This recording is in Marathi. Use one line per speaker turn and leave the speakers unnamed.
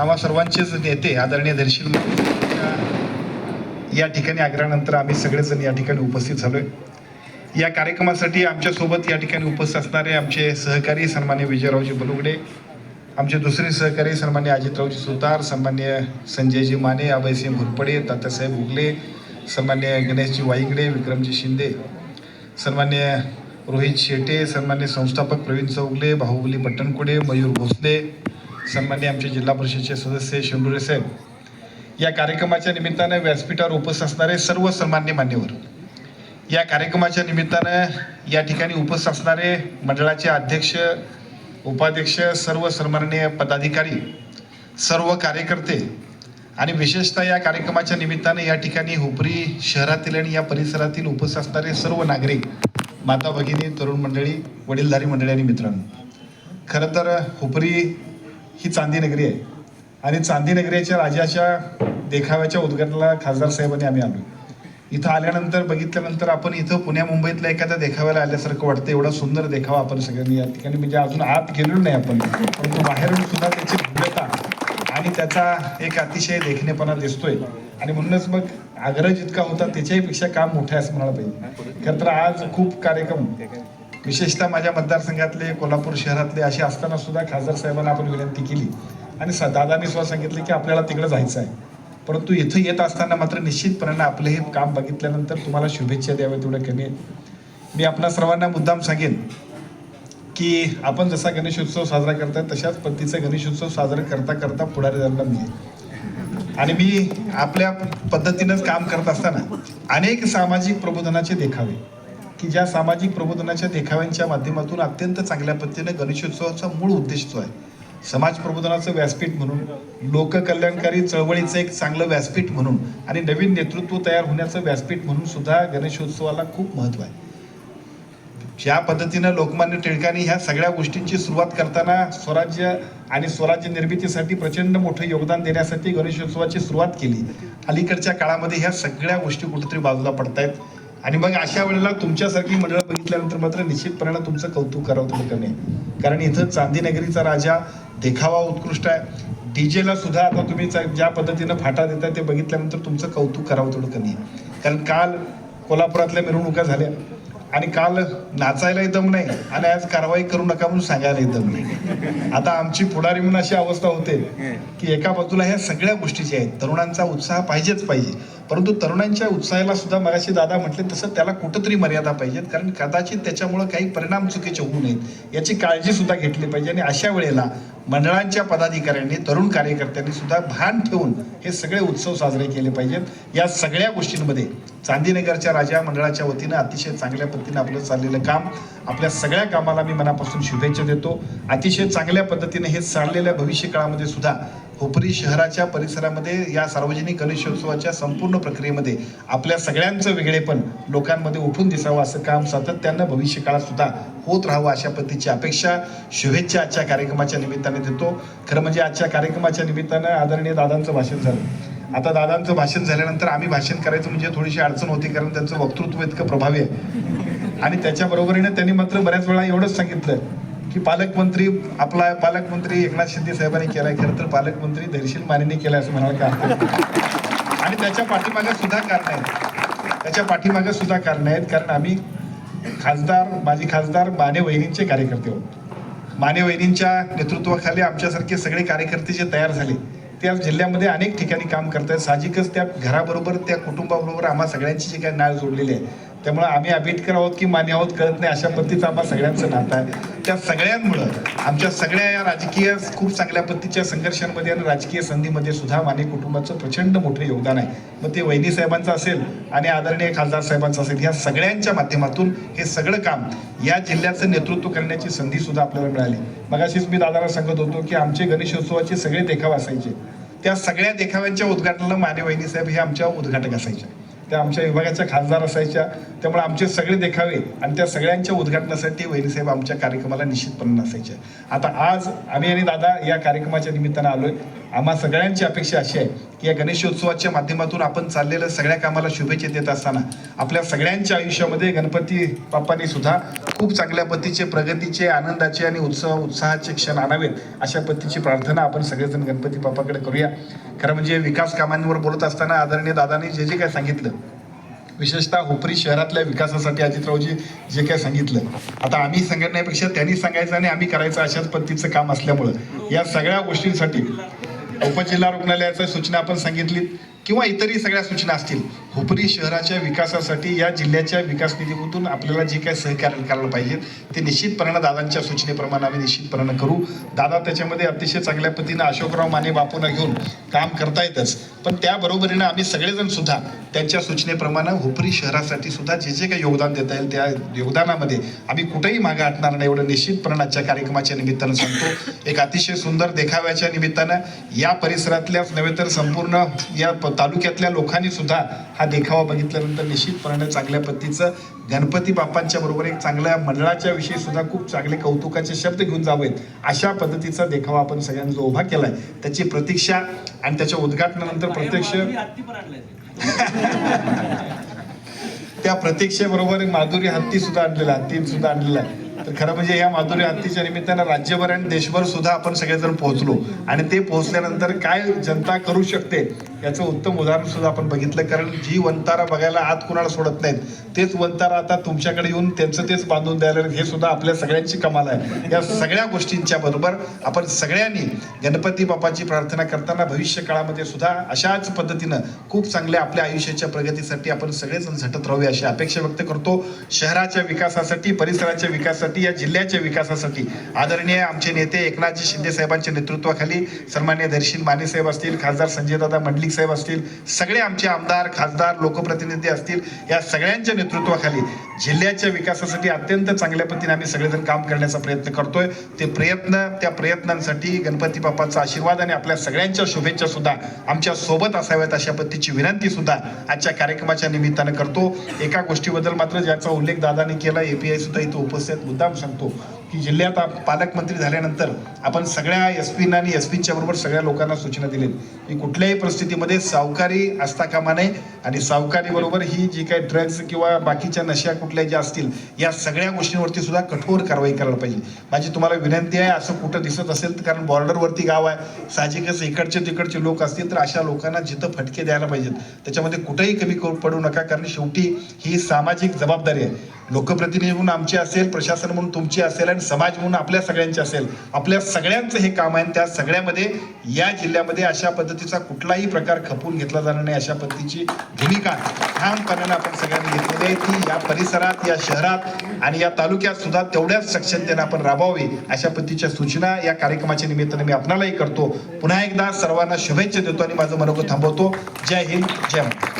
आम्हा सर्वांचेच नेते आदरणीय दर्शील या ठिकाणी आग्रहानंतर आम्ही सगळेजण या ठिकाणी उपस्थित झालोय. या कार्यक्रमासाठी आमच्यासोबत या ठिकाणी उपस्थित असणारे आमचे सहकारी सन्मान्य विजयरावजी बलुगडे आमचे दुसरे सहकारी सन्मान्य अजितरावजी सुतार सन्मान्य संजयजी माने अभयसिंह भुरपडे तात्यासाहेब उगले सन्मान्य गणेशजी वाईगडे विक्रमजी शिंदे सन्मान्य रोहित शेटे सन्मान्य संस्थापक प्रवीण चौगले बाहुबली पट्टणकुडे मयूर भोसले सन्मान्य आमचे जिल्हा परिषदेचे सदस्य शेंडुरे साहेब या कार्यक्रमाच्या निमित्तानं व्यासपीठावर उपस्थित असणारे सर्व सन्मान्य मान्यवर या कार्यक्रमाच्या निमित्तानं या ठिकाणी उपस्थित असणारे मंडळाचे अध्यक्ष उपाध्यक्ष सर्व सन्माननीय पदाधिकारी सर्व कार्यकर्ते आणि विशेषतः या कार्यक्रमाच्या निमित्तानं या ठिकाणी हुपरी शहरातील आणि या परिसरातील उपस्थित असणारे सर्व नागरिक माता भगिनी तरुण मंडळी वडीलधारी मंडळी आणि मित्रांनो खरं तर हुपरी ही चांदी नगरी आहे. आणि चांदी नगरीच्या राजाच्या देखाव्याच्या उद्घाटनाला खासदार साहेबांनी आम्ही आलो. इथं आल्यानंतर बघितल्यानंतर आपण इथं पुण्या मुंबईतल्या एखाद्या देखाव्याला आल्यासारखं वाटतं एवढा सुंदर देखावा आपण सगळ्यांनी या ठिकाणी म्हणजे अजून आत गेलेलो नाही आपण. परंतु बाहेरून सुद्धा त्याची भव्यता आणि त्याचा एक अतिशय देखणेपणा दिसतोय. आणि म्हणूनच मग आग्रह जितका होता त्याच्याहीपेक्षा काम मोठं आहे असं म्हणायला पाहिजे. खरं तर आज खूप कार्यक्रम विशेषतः माझ्या मतदारसंघातले कोल्हापूर शहरातले असे असताना सुद्धा खासदार साहेबांना आपण विनंती केली. आणि स- दादांनी सुद्धा सांगितले की आपल्याला तिकडं जायचं आहे. परंतु इथं येत असताना मात्र निश्चितपणानं आपलं हे काम बघितल्यानंतर तुम्हाला शुभेच्छा द्याव्या तेवढं कमी आहे. मी आपणा सर्वांना मुद्दाम सांगेन की आपण जसा गणेशोत्सव साजरा करताय तशाच पद्धतीचा गणेशोत्सव साजरा करता करता पुढारी झालेला मी आणि मी आपल्या पद्धतीनंच काम करत असताना अनेक सामाजिक प्रबोधनाचे देखावे. की ज्या सामाजिक प्रबोधनाच्या देखाव्यांच्या माध्यमातून अत्यंत चांगल्या पद्धतीने गणेशोत्सवाचा मूळ उद्देश जो आहे. समाज प्रबोधनाचं व्यासपीठ म्हणून लोककल्याणकारी चळवळीचं एक चांगलं व्यासपीठ म्हणून आणि नवीन नेतृत्व तयार होण्याचं व्यासपीठ म्हणून सुद्धा गणेशोत्सवाला खूप महत्त्व आहे. ज्या पद्धतीनं लोकमान्य टिळकांनी ह्या सगळ्या गोष्टींची सुरुवात करताना स्वराज्य आणि स्वराज्य निर्मितीसाठी प्रचंड मोठं योगदान देण्यासाठी गणेशोत्सवाची सुरुवात केली. अलीकडच्या काळामध्ये ह्या सगळ्या गोष्टी कुठेतरी बाजूला पडतायत. आणि मग अशा वेळेला तुमच्यासारखी मंडळ बघितल्यानंतर मात्र निश्चितपणे तुमचं कौतुक करावं थोडं कमी कारण इथं चांदीनगरीचा राजा देखावा उत्कृष्ट आहे. डीजेला सुद्धा आता तुम्ही ज्या पद्धतीनं फाटा देताय ते बघितल्यानंतर तुमचं कौतुक करावं थोडं कमी आहे. कारण काल कोल्हापुरातल्या मिरवणुका झाल्या. आणि काल नाचायलाही दम नाही. आणि आज कारवाई करू नका म्हणून सांगायलाही दम नाही. आता आमची पुढारी म्हणून अशी अवस्था होते की एका बाजूला ह्या सगळ्या गोष्टीच्या आहेत. तरुणांचा उत्साह पाहिजेच पाहिजे. परंतु तरुणांच्या उत्साहाला सुद्धा मगाशी दादा म्हटले तसं त्याला कुठंतरी मर्यादा पाहिजेत. कारण कदाचित त्याच्यामुळं काही परिणाम चुकीचे होऊ नयेत. याची काळजी सुद्धा घेतली पाहिजे आणि अशा वेळेला मंडळांच्या पदाधिकाऱ्यांनी तरुण कार्यकर्त्यांनी सुद्धा भान ठेवून हे सगळे उत्सव साजरे केले पाहिजेत. या सगळ्या गोष्टींमध्ये चांदीनगरच्या राजा मंडळाच्या वतीनं अतिशय चांगल्या पद्धतीनं आपलं चाललेलं काम आपल्या सगळ्या कामाला मी मनापासून शुभेच्छा देतो. अतिशय चांगल्या पद्धतीने हे चाललेल्या भविष्य काळामध्ये सुद्धा हुपरी शहराच्या परिसरामध्ये या सार्वजनिक गणेशोत्सवाच्या संपूर्ण प्रक्रियेमध्ये आपल्या सगळ्यांचं वेगळेपण लोकांमध्ये उठून दिसावं असं काम सातत्यानं भविष्यकाळात सुद्धा होत राहावं अशा पद्धतीची अपेक्षा शुभेच्छा आजच्या कार्यक्रमाच्या निमित्ताने देतो. खरं म्हणजे आजच्या कार्यक्रमाच्या निमित्तानं आदरणीय दादांचं भाषण झालं. आता दादांचं भाषण झाल्यानंतर आम्ही भाषण करायचं म्हणजे थोडीशी अडचण होती कारण त्यांचं वक्तृत्व इतकं प्रभावी आहे. आणि त्याच्याबरोबरीनं त्यांनी मात्र बऱ्याच वेळा एवढंच सांगितलं. की पालकमंत्री आपला पालकमंत्री एकनाथ शिंदे साहेबांनी केलाय. खरं तर पालकमंत्री धैर्यशील मानेने केलाय असं म्हणायला कारण आणि त्याच्या पाठीमागे सुद्धा कारण आहेत. त्याच्या पाठीमागे सुद्धा कारण आहेत. कारण आम्ही खासदार माजी खासदार माने वहिनींचे कार्यकर्ते आहोत. माने वहिनींच्या नेतृत्वाखाली आमच्यासारखे सगळे कार्यकर्ते जे तयार झाले ते आज जिल्ह्यामध्ये अनेक ठिकाणी काम करत आहेत साहजिकच त्या घराबरोबर त्या कुटुंबाबरोबर आम्हा सगळ्यांची जी काही नाळ जोडलेली आहे त्यामुळे आम्ही आंबेडकर आहोत की मान्य आहोत कळत नाही अशा पद्धतीचं आम्हा सगळ्यांचं नातं आहे. त्या सगळ्यांमुळं आमच्या सगळ्या या राजकीय खूप चांगल्या पद्धतीच्या संघर्षांमध्ये आणि राजकीय संधीमध्ये सुद्धा माने कुटुंबाचं प्रचंड मोठं योगदान आहे. मग ते वहिनी साहेबांचं असेल आणि आदरणीय खासदार साहेबांचं असेल ह्या सगळ्यांच्या माध्यमातून हे सगळं काम या जिल्ह्याचं नेतृत्व करण्याची संधी सुद्धा आपल्याला मिळाली. मगाशीच मी दादाला सांगत होतो की आमचे गणेशोत्सवाचे सगळे देखाव असायचे. त्या सगळ्या देखाव्यांच्या उद्घाटनाला माने वहिनी साहेब हे आमच्या उद्घाटक असायचे. त्या आमच्या विभागाच्या खासदार असायच्या. त्यामुळे आमचे सगळे देखावे आणि त्या सगळ्यांच्या उद्घाटनासाठी वहिनीसाहेब आमच्या कार्यक्रमाला निश्चितपणे नसायच्या आता आज आम्ही आणि दादा या कार्यक्रमाच्या निमित्तानं आलोय. आम्हा सगळ्यांची अपेक्षा अशी आहे की या गणेशोत्सवाच्या माध्यमातून आपण चाललेलं सगळ्या कामाला शुभेच्छा देत असताना आपल्या सगळ्यांच्या आयुष्यामध्ये गणपती बाप्पांनी सुद्धा खूप चांगल्या पद्धतीचे प्रगतीचे आनंदाचे आणि उत्सव उत्साहाचे क्षण आणावेत अशा पद्धतीची प्रार्थना आपण सगळेजण गणपती बाप्पाकडे करूया. खरं म्हणजे विकास कामांवर बोलत असताना आदरणीय दादानी जे जे काय सांगितलं विशेषतः हुपरी शहरातल्या विकासासाठी अजितरावजी जे काय सांगितलं आता आम्ही सांगण्यापेक्षा त्यांनी सांगायचं आणि आम्ही करायचं अशाच पद्धतीचं काम असल्यामुळं या सगळ्या गोष्टींसाठी उपजिल्हा रुग्णालयाच्या सूचना आपण सांगितली किंवा इतरही सगळ्या सूचना असतील हुपरी शहराच्या विकासासाठी या जिल्ह्याच्या विकास निधीमधून आपल्याला जे काय सहकार्य करायला पाहिजे ते निश्चितपणानं दादांच्या सूचनेप्रमाणे आम्ही निश्चितपणानं करू. दादा त्याच्यामध्ये अतिशय चांगल्या पद्धतीनं अशोकराव माने बापूंना घेऊन काम करतायतच पण त्याबरोबरीनं आम्ही सगळेजण सुद्धा त्यांच्या सूचनेप्रमाणे हुपरी शहरासाठी सुद्धा जे जे काही योगदान देता येईल त्या योगदानामध्ये आम्ही कुठेही मागे हटणार नाही. एवढं निश्चितपणे आजच्या कार्यक्रमाच्या निमित्तानं सांगतो. एक अतिशय सुंदर देखाव्याच्या निमित्तानं या परिसरातल्याच नव्हे तर संपूर्ण या तालुक्यातल्या लोकांनी सुद्धा हा देखावा बघितल्यानंतर निश्चितपणे चांगल्या पद्धतीचं गणपती बाप्पांच्या बरोबर एक चांगल्या मंडळाच्या विषयी सुद्धा खूप चांगले कौतुकाचे शब्द घेऊन जावेत. अशा पद्धतीचा देखावा आपण सगळ्यांनी जो उभा केलाय. त्याची प्रतीक्षा आणि त्याच्या उद्घाटनानंतर प्रत्यक्ष त्या प्रतीक्षेबरोबर माधुरी हत्ती सुद्धा आणलेला हत्ती सुद्धा आणलेला आहे. तर खरं म्हणजे या माधुरी हत्तीच्या निमित्तानं राज्यभर आणि देशभर सुद्धा आपण सगळेजण पोहोचलो. आणि ते पोहोचल्यानंतर काय जनता करू शकते? याचं उत्तम उदाहरण सुद्धा आपण बघितलं कारण जी वंतारा बघायला आत कुणाला सोडत नाहीत तेच वंतारा आता तुमच्याकडे येऊन त्यांचं तेच बांधून द्यायला हे सुद्धा आपल्या सगळ्यांची कमाल आहे. या सगळ्या गोष्टींच्या बरोबर आपण सगळ्यांनी गणपती बाप्पाची प्रार्थना करताना भविष्य काळामध्ये सुद्धा अशाच पद्धतीनं खूप चांगल्या आपल्या आयुष्याच्या प्रगतीसाठी आपण सगळेजण झटत राहूया अशी अपेक्षा व्यक्त करतो. शहराच्या विकासासाठी परिसराच्या विकासासाठी या जिल्ह्याच्या विकासासाठी आदरणीय आमचे नेते एकनाथजी शिंदे साहेबांच्या नेतृत्वाखाली सन्मान्य धैर्यशील माने साहेब असतील खासदार संजयदादा मंडलिक साहेब असतील सगळे आमचे आमदार खासदार लोकप्रतिनिधी असतील या सगळ्यांच्या नेतृत्वाखाली जिल्ह्याच्या विकासासाठी अत्यंत चांगल्या पद्धतीने आम्ही सगळेजण काम करण्याचा प्रयत्न करतोय. ते प्रयत्न त्या प्रयत्नांसाठी गणपती बाप्पाचा आशीर्वाद आणि आपल्या सगळ्यांच्या शुभेच्छा सुद्धा आमच्यासोबत असाव्यात अशा पद्धतीची विनंती सुद्धा आजच्या कार्यक्रमाच्या निमित्तानं करतो. एका गोष्टीबद्दल मात्र ज्याचा उल्लेख दादाने केला एपीआय सुद्धा इथं उपस्थित. मुद्दाम सांगतो की जिल्ह्यात पालकमंत्री झाल्यानंतर आपण सगळ्या एस पीना आणि एस पीच्या बरोबर सगळ्या लोकांना सूचना दिली. की कुठल्याही परिस्थितीमध्ये सावकारी असता कामा नये आणि सावकारी बरोबर ही जी काही ड्रग्ज किंवा बाकीच्या नशा कुठल्या ज्या असतील या सगळ्या गोष्टींवरती सुद्धा कठोर कारवाई करायला पाहिजे. माझी तुम्हाला विनंती आहे असं कुठं दिसत असेल तर कारण बॉर्डरवरती गाव आहे साहजिकच इकडचे तिकडचे लोक असतील तर अशा लोकांना जिथं फटके द्यायला पाहिजेत त्याच्यामध्ये कुठेही कमी करू- पडू नका कारण शेवटी ही सामाजिक जबाबदारी आहे. लोकप्रतिनिधी म्हणून आमची असेल प्रशासन म्हणून तुमची असेल आणि समाज म्हणून आपल्या सगळ्यांची असेल. आपल्या सगळ्यांचं हे काम आहे आणि त्या सगळ्यामध्ये या जिल्ह्यामध्ये अशा पद्धतीचा कुठलाही प्रकार खपून घेतला जाणार नाही अशा पद्धतीची भूमिका ठामपणाने आपण सगळ्यांनी घेतलेली आहे. ती या परिसरात या शहरात आणि या तालुक्यात सुद्धा तेवढ्याच सक्षमतेने आपण राबवावी अशा पद्धतीच्या सूचना या कार्यक्रमाच्या निमित्ताने मी आपणालाही करतो. पुन्हा एकदा सर्वांना शुभेच्छा देतो आणि माझं मनोगत थांबवतो. जय हिंद जय महाराष्ट्र.